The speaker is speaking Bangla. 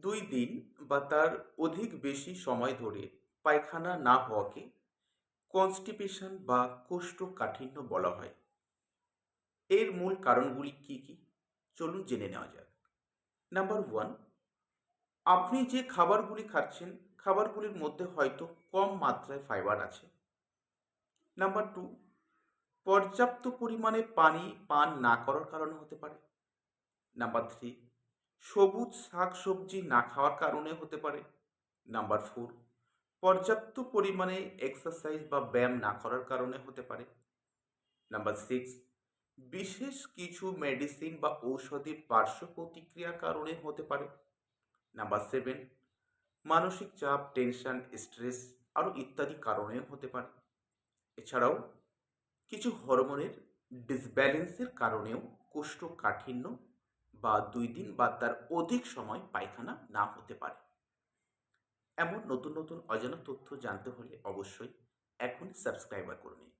দুই দিন বা তার অধিক বেশি সময় ধরে পায়খানা না হওয়াকে কনস্টিপেশন বা কোষ্ঠকাঠিন্য বলা হয়। এর মূল কারণগুলি কি কি? চলুন জেনে নেওয়া যাক। নাম্বার ওয়ান আপনি যে খাবারগুলি খাচ্ছেন, খাবারগুলির মধ্যে হয়তো কম মাত্রায় ফাইবার আছে। নাম্বার টু পর্যাপ্ত পরিমাণে পানি পান না করার কারণে হতে পারে। নাম্বার থ্রি সবুজ শাক সবজি না খাওয়ার কারণে হতে পারে। নাম্বার ফোর, পর্যাপ্ত পরিমাণে এক্সারসাইজ বা ব্যায়াম না করার কারণে হতে পারে। নাম্বার সিক্স, বিশেষ কিছু মেডিসিন বা ঔষধের পার্শ্ব প্রতিক্রিয়ার কারণে হতে পারে। নাম্বার সেভেন, মানসিক চাপ টেনশন স্ট্রেস আরও ইত্যাদি কারণেও হতে পারে। এছাড়াও, কিছু হরমোনের ডিসব্যালেন্সের কারণেও কোষ্ঠকাঠিন্য বা দুই দিন বা তার অধিক সময় পায়খানা না হতে পারে। এমন নতুন নতুন অজানা তথ্য জানতে হলে অবশ্যই এখন সাবস্ক্রাইবার করে নিন।